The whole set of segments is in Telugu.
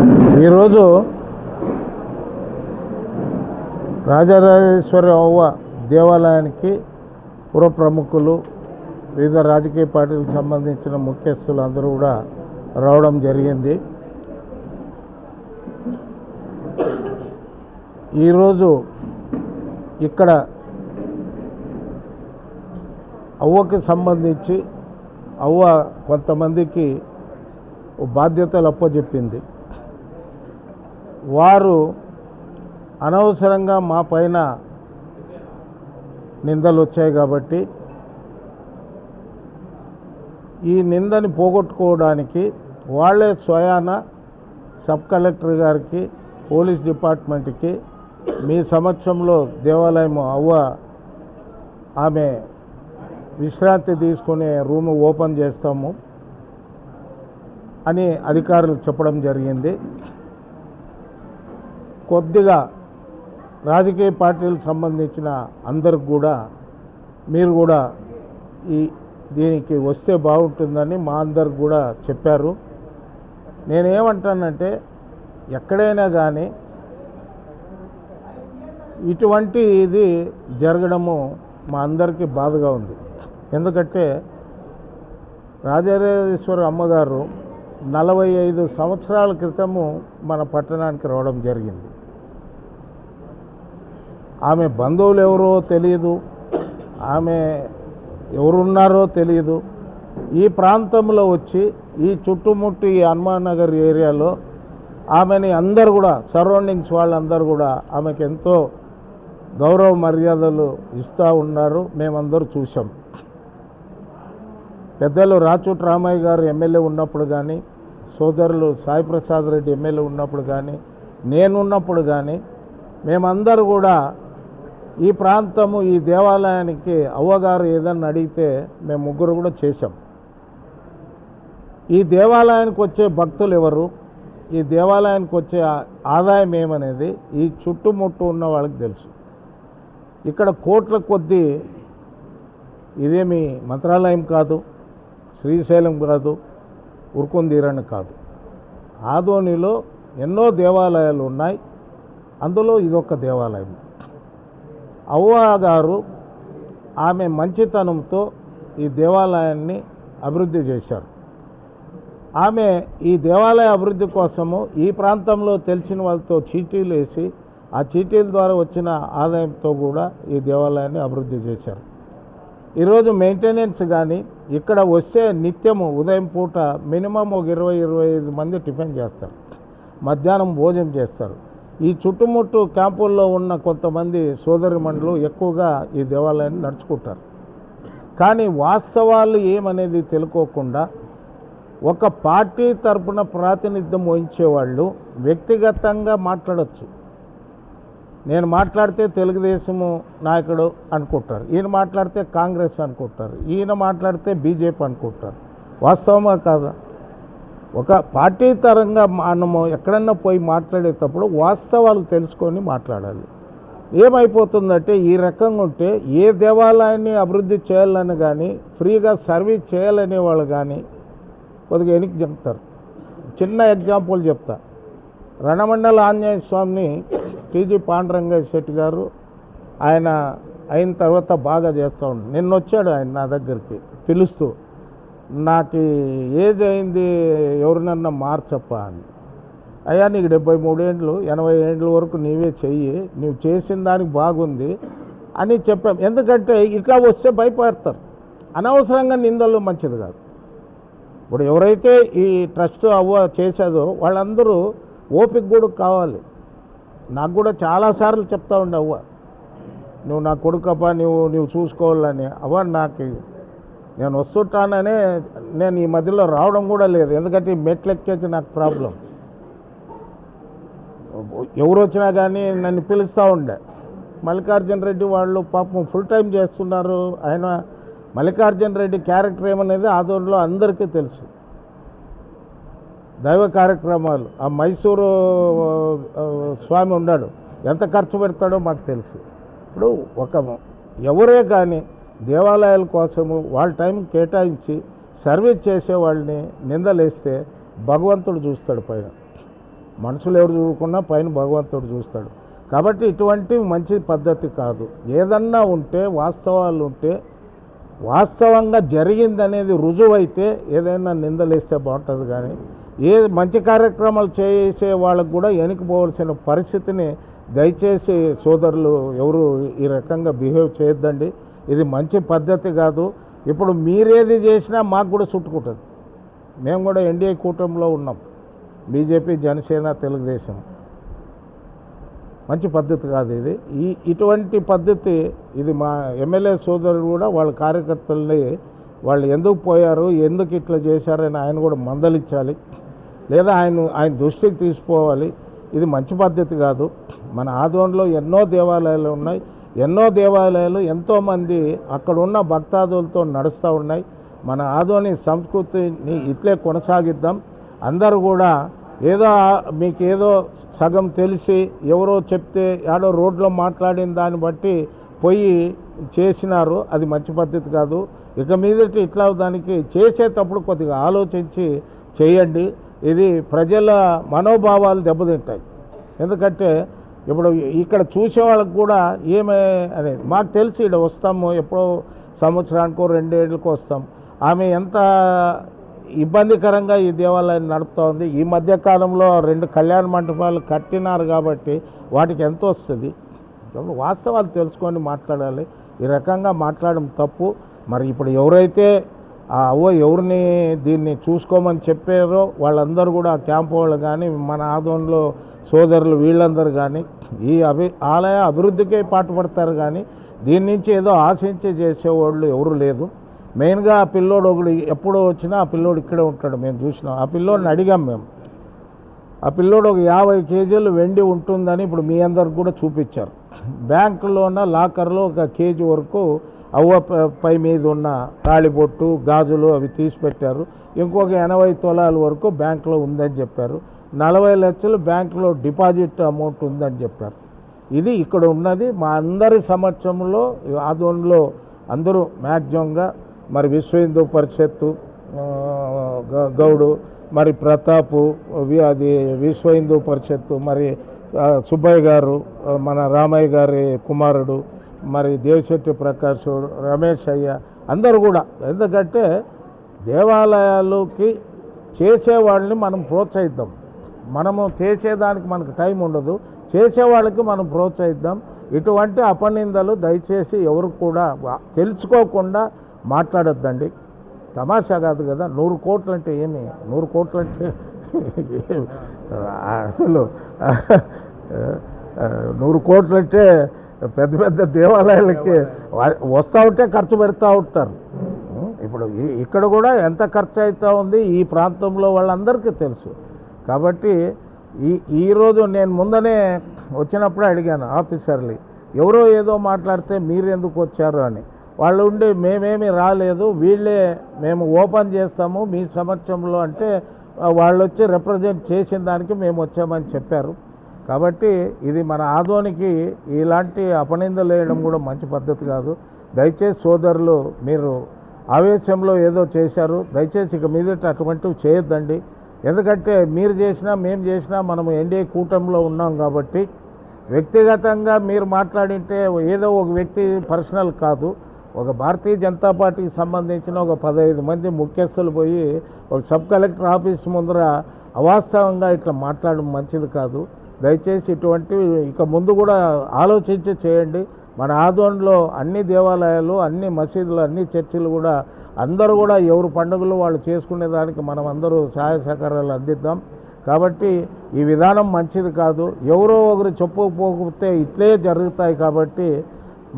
ఈరోజు రాజరాజేశ్వరి అవ్వ దేవాలయానికి పుర ప్రముఖులు వివిధ రాజకీయ పార్టీలకు సంబంధించిన ముఖ్యస్థులు అందరూ కూడా రావడం జరిగింది. ఈరోజు ఇక్కడ అవ్వకి సంబంధించి అవ్వ కొంతమందికి బాధ్యతలు అప్పచెప్పింది వారు అనవసరంగా మా పైన నిందలు వచ్చాయి కాబట్టి ఈ నిందని పోగొట్టుకోవడానికి వాళ్ళే స్వయాన సబ్ కలెక్టర్ గారికి పోలీస్ డిపార్ట్మెంట్కి మీ సమక్షంలో దేవాలయం అవ్వ ఆమె విశ్రాంతి తీసుకునే రూమ్ ఓపెన్ చేస్తాము అని అధికారులు చెప్పడం జరిగింది. కొద్దిగా రాజకీయ పార్టీలకు సంబంధించిన అందరికి కూడా మీరు కూడా ఈ దీనికి వస్తే బాగుంటుందని మా అందరికి కూడా చెప్పారు. నేనేమంటానంటే ఎక్కడైనా కానీ ఇటువంటి ఇది జరగడము మా అందరికీ బాధగా ఉంది. ఎందుకంటే రాజరాజేశ్వర అమ్మగారు నలభై ఐదు సంవత్సరాల క్రితము మన పట్టణానికి రావడం జరిగింది. ఆమె బంధువులు ఎవరో తెలియదు ఆమె ఎవరున్నారో తెలియదు ఈ ప్రాంతంలో వచ్చి ఈ చుట్టుముట్టు ఈ హనుమాన్ నగర్ ఏరియాలో ఆమెని అందరు కూడా సరౌండింగ్స్ వాళ్ళందరూ కూడా ఆమెకు ఎంతో గౌరవ మర్యాదలు ఇస్తూ ఉన్నారు. మేమందరూ చూసాం పెద్దలు రాచూట్ రామయ్య గారు ఎమ్మెల్యే ఉన్నప్పుడు కానీ సోదరులు సాయి ప్రసాద్ రెడ్డి ఎమ్మెల్యే ఉన్నప్పుడు కానీ నేనున్నప్పుడు కానీ మేమందరూ కూడా ఈ ప్రాంతము ఈ దేవాలయానికి అవ్వగారు ఏదన్నా అడిగితే మేము ముగ్గురు కూడా చేశాం. ఈ దేవాలయానికి వచ్చే భక్తులు ఎవరు? ఈ దేవాలయానికి వచ్చే ఆదాయం ఏమనేది ఈ చుట్టుముట్టు ఉన్న వాళ్ళకి తెలుసు. ఇక్కడ కోట్ల కొద్దీ ఇదేమి మంత్రాలయం కాదు శ్రీశైలం కాదు ఉరుకుందీరని కాదు. ఆదోనిలో ఎన్నో దేవాలయాలు ఉన్నాయి. అందులో ఇదొక దేవాలయం. అవ్వ గారు ఆమె మంచితనంతో ఈ దేవాలయాన్ని అభివృద్ధి చేశారు. ఆమె ఈ దేవాలయ అభివృద్ధి కోసము ఈ ప్రాంతంలో తెలిసిన వాళ్ళతో చీటీలు వేసి ఆ చీటీల ద్వారా వచ్చిన ఆదాయంతో కూడా ఈ దేవాలయాన్ని అభివృద్ధి చేశారు. ఈరోజు మెయింటెనెన్స్ కానీ ఇక్కడ వస్తే నిత్యము ఉదయం పూట మినిమం ఒక ఇరవై ఇరవై ఐదు మంది టిఫిన్ చేస్తారు. మధ్యాహ్నం భోజనం చేస్తారు. ఈ చుట్టుముట్టు క్యాంపుల్లో ఉన్న కొంతమంది సోదరిమణులు ఎక్కువగా ఈ దేవాలయాన్ని నడుచుకుంటారు. కానీ వాస్తవాలు ఏమనేది తెలుకోకుండా ఒక పార్టీ తరపున ప్రాతినిధ్యం వహించేవాళ్ళు వ్యక్తిగతంగా మాట్లాడచ్చు. నేను మాట్లాడితే తెలుగుదేశము నాయకుడు అనుకుంటారు. ఈయన మాట్లాడితే కాంగ్రెస్ అనుకుంటారు. ఈయన మాట్లాడితే బీజేపీ అనుకుంటారు. వాస్తవమా కాదా? ఒక పార్టీ తరంగా మనము ఎక్కడన్నా పోయి మాట్లాడేటప్పుడు వాస్తవాలు తెలుసుకొని మాట్లాడాలి. ఏమైపోతుందంటే ఈ రకంగా ఉంటే ఏ దేవాలయాన్ని అభివృద్ధి చేయాలని కానీ ఫ్రీగా సర్వీస్ చేయాలనే వాళ్ళు కానీ కొద్దిగా వెనక్కి చెప్తారు. చిన్న ఎగ్జాంపుల్ చెప్తా. రణమండల ఆంజనేయ స్వామిని టీజీ పాండురంగయ్య శెట్టి గారు ఆయన అయిన తర్వాత బాగా చేస్తూ ఉన్నాడు నిన్న వచ్చాడు ఆయన నా దగ్గరికి పిలుస్తూ. నాకు ఏజ్ అయింది ఎవరినన్నా మార్చప్ప అని. అయ్యా నీకు డెబ్బై మూడేండ్లు ఎనభై ఏండ్ల వరకు నీవే చెయ్యి నువ్వు చేసిన దానికి బాగుంది అని చెప్పాం. ఎందుకంటే ఇట్లా వస్తే భయపడతారు. అనవసరంగా నిందలు మంచిది కాదు. ఇప్పుడు ఎవరైతే ఈ ట్రస్ట్ అవ్వ చేసేదో వాళ్ళందరూ ఓపిక కూడా కావాలి. నాకు కూడా చాలాసార్లు చెప్తా ఉండే అవ్వ నువ్వు నా కొడుకప్ప నువ్వు నువ్వు చూసుకోవాలని. అవ్వ నాకు నేను వస్తుంటాననే నేను ఈ మధ్యలో రావడం కూడా లేదు. ఎందుకంటే మెట్లు ఎక్కేకి నాకు ప్రాబ్లం. ఎవరు వచ్చినా కానీ నన్ను పిలుస్తూ ఉండే. మల్లికార్జున రెడ్డి వాళ్ళు పాపం ఫుల్ టైం చేస్తున్నారు. ఆయన మల్లికార్జున రెడ్డి క్యారెక్టర్ ఏమనేది ఆదోళనలో అందరికీ తెలుసు. దైవ కార్యక్రమాలు. ఆ మైసూరు స్వామి ఉన్నాడు. ఎంత ఖర్చు పెడతాడో మాకు తెలుసు. ఇప్పుడు ఒక ఎవరే కానీ దేవాలయాల కోసము వాళ్ళ టైం కేటాయించి సర్వీస్ చేసే వాళ్ళని నిందలేస్తే భగవంతుడు చూస్తాడు పైన. మనుషులు ఎవరు చూడకున్నా పైన భగవంతుడు చూస్తాడు. కాబట్టి ఇటువంటి మంచి పద్ధతి కాదు. ఏదన్నా ఉంటే వాస్తవాలు ఉంటే వాస్తవంగా జరిగిందనేది రుజువైతే ఏదైనా నిందలేస్తే బాగుంటుంది కానీ ఏ మంచి కార్యక్రమాలు చేసే వాళ్ళకు కూడా వెనుకపోవాల్సిన పరిస్థితిని దయచేసి సోదరులు ఎవరు ఈ రకంగా బిహేవ్ చేయొద్దండి. ఇది మంచి పద్ధతి కాదు. ఇప్పుడు మీరేది చేసినా మాకు కూడా చుట్టుకుంటుంది. మేము కూడా ఎన్డీఏ కూటమిలో ఉన్నాం. బీజేపీ జనసేన తెలుగుదేశం. మంచి పద్ధతి కాదు ఇది. ఈ ఇటువంటి పద్ధతి ఇది మా ఎమ్మెల్యే సోదరుడు కూడా వాళ్ళ కార్యకర్తల్ని వాళ్ళు ఎందుకు పోయారు ఎందుకు ఇట్లా చేశారని ఆయన కూడా మందలించాలి. లేదా ఆయన ఆయన దృష్టికి తీసుకోవాలి. ఇది మంచి పద్ధతి కాదు. మన ఆదోన్లో ఎన్నో దేవాలయాలు ఉన్నాయి. ఎన్నో దేవాలయాలు ఎంతోమంది అక్కడ ఉన్న భక్తాదులతో నడుస్తూ ఉన్నాయి. మన ఆదోని సంస్కృతిని ఇట్లే కొనసాగిద్దాం. అందరూ కూడా ఏదో మీకు ఏదో సగం తెలిసి ఎవరో చెప్తే ఏడో రోడ్లో మాట్లాడిన దాన్ని బట్టి పోయి చేసినారు. అది మంచి పద్ధతి కాదు. ఇక మీదటి ఇట్లా దానికి చేసేటప్పుడు కొద్దిగా ఆలోచించి చేయండి. ఇది ప్రజల మనోభావాలు దెబ్బతింటాయి. ఎందుకంటే ఇప్పుడు ఇక్కడ చూసే వాళ్ళకి కూడా ఏమే అనేది మాకు తెలిసి ఇక్కడ వస్తాము ఎప్పుడో సంవత్సరానికో రెండేళ్ళకో వస్తాం. ఆమె ఎంత ఇబ్బందికరంగా ఈ దేవాలయాన్ని నడుపుతూ ఉంది. ఈ మధ్య కాలంలో రెండు కళ్యాణ మంటపాలు కట్టినారు కాబట్టి వాటికి ఎంత వస్తుంది? వాస్తవాలు తెలుసుకొని మాట్లాడాలి. ఈ రకంగా మాట్లాడడం తప్పు. మరి ఇప్పుడు ఎవరైతే ఆ అవ్వ ఎవరిని దీన్ని చూసుకోమని చెప్పారో వాళ్ళందరూ కూడా క్యాంపు క్యాంప్ వాళ్ళు కానీ మన ఆదోన్లో సోదరులు వీళ్ళందరూ కానీ ఈ అభి ఆలయ అభివృద్ధికే పాటుపడతారు కానీ దీని నుంచి ఏదో ఆశించి చేసేవాళ్ళు ఎవరు లేదు. మెయిన్గా ఆ పిల్లోడు ఒకడు ఎప్పుడో వచ్చినా ఆ పిల్లోడు ఇక్కడే ఉంటాడు మేము చూసినాం. ఆ పిల్లోడిని అడిగాం మేము. ఆ పిల్లోడు ఒక యాభై కేజీలు వెండి ఉంటుందని ఇప్పుడు మీ అందరికి కూడా చూపించారు. బ్యాంకులోన లాకర్లో ఒక కేజీ వరకు అవ్వ పై మీద ఉన్న తాళిబొట్టు గాజులు అవి తీసి పెట్టారు ఇంకొక ఎనభై తులాల వరకు బ్యాంకులో ఉందని చెప్పారు. నలభై లక్షలు బ్యాంకులో డిపాజిట్ అమౌంట్ ఉందని చెప్పారు. ఇది ఇక్కడ ఉన్నది. మా అందరి సమక్షంలో ఆదోన్లో అందరూ మ్యాక్సిమంగా మరి విశ్వ హిందూ పరిషత్తు గౌడు మరి ప్రతాపు అది విశ్వ హిందూ పరిషత్తు మరి సుబ్బయ్య గారు మన రామయ్య గారి కుమారుడు మరి దేవిశెట్టి ప్రకాష్ రమేష్ అయ్య అందరు కూడా. ఎందుకంటే దేవాలయాలకి చేసేవాళ్ళని మనం ప్రోత్సహిద్దాం. మనము చేసేదానికి మనకు టైం ఉండదు. చేసేవాళ్ళకి మనం ప్రోత్సహిద్దాం. ఇటువంటి అపనిందలు దయచేసి ఎవరు కూడా తెలుసుకోకుండా మాట్లాడొద్దండి. తమాషా కాదు కదా నూరు కోట్లు అంటే ఏమి? నూరు కోట్లు అంటే అసలు నూరు కోట్లు అంటే పెద్ద పెద్ద దేవాలయాలకి వస్తూ ఉంటే ఖర్చు పెడతా ఉంటారు. ఇప్పుడు ఇక్కడ కూడా ఎంత ఖర్చు అవుతా ఉంది ఈ ప్రాంతంలో వాళ్ళందరికీ తెలుసు. కాబట్టి ఈ ఈరోజు నేను ముందనే వచ్చినప్పుడే అడిగాను ఆఫీసర్లు ఎవరో ఏదో మాట్లాడితే మీరు ఎందుకు వచ్చారు? అని. వాళ్ళు ఉండి మేమేమి రాలేదు వీళ్ళే మేము ఓపెన్ చేస్తాము మీ సమక్షంలో అంటే వాళ్ళు వచ్చి రిప్రజెంట్ చేసిన దానికి మేము వచ్చామని చెప్పారు. కాబట్టి ఇది మన ఆదోనికి ఇలాంటి అపనిందలు వేయడం కూడా మంచి పద్ధతి కాదు. దయచేసి సోదరులు మీరు ఆవేశంలో ఏదో చేశారు దయచేసి ఇక మీదట అటువంటివి చేయొద్దండి. ఎందుకంటే మీరు చేసినా మేము చేసినా మనము ఎన్డీఏ కూటమిలో ఉన్నాం కాబట్టి వ్యక్తిగతంగా మీరు మాట్లాడింటే ఏదో ఒక వ్యక్తి పర్సనల్ కాదు. ఒక భారతీయ జనతా పార్టీకి సంబంధించిన ఒక పదహైదు మంది ముఖ్యస్తులు పోయి ఒక సబ్ కలెక్టర్ ఆఫీస్ ముందర అవాస్తవంగా ఇట్లా మాట్లాడడం మంచిది కాదు. దయచేసి ఇటువంటివి ఇక ముందు కూడా ఆలోచించి చేయండి. మన ఆధ్వర్యంలో అన్ని దేవాలయాలు అన్ని మసీదులు అన్ని చర్చిలు కూడా అందరూ కూడా ఎవరు పండుగలు వాళ్ళు చేసుకునే దానికి మనం అందరూ సహాయ సహకారాలు అందిద్దాం. కాబట్టి ఈ విధానం మంచిది కాదు. ఎవరో ఒకరు చెప్పుకోకపోతే ఇట్లే జరుగుతాయి కాబట్టి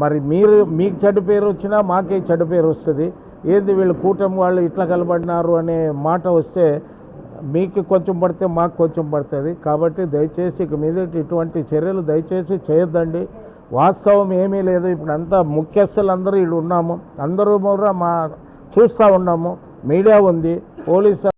మరి మీరు మీకు చెడ్డ పేరు వచ్చినా మాకే చెడ్డ పేరు వస్తుంది. ఏంది వీళ్ళు కూటమి వాళ్ళు ఇట్లా కలబడినారు అనే మాట వస్తే మీకు కొంచెం పడితే మాకు కొంచెం పడుతుంది. కాబట్టి దయచేసి ఇక మీద ఇటువంటి చర్యలు దయచేసి చేయొద్దండి. వాస్తవం ఏమీ లేదు. ఇప్పుడు అంతా ముఖ్యస్థులు అందరూ ఇక్కడ ఉన్నాము. అందరూ కూడా మా చూస్తూ ఉన్నాము. మీడియా ఉంది. పోలీసు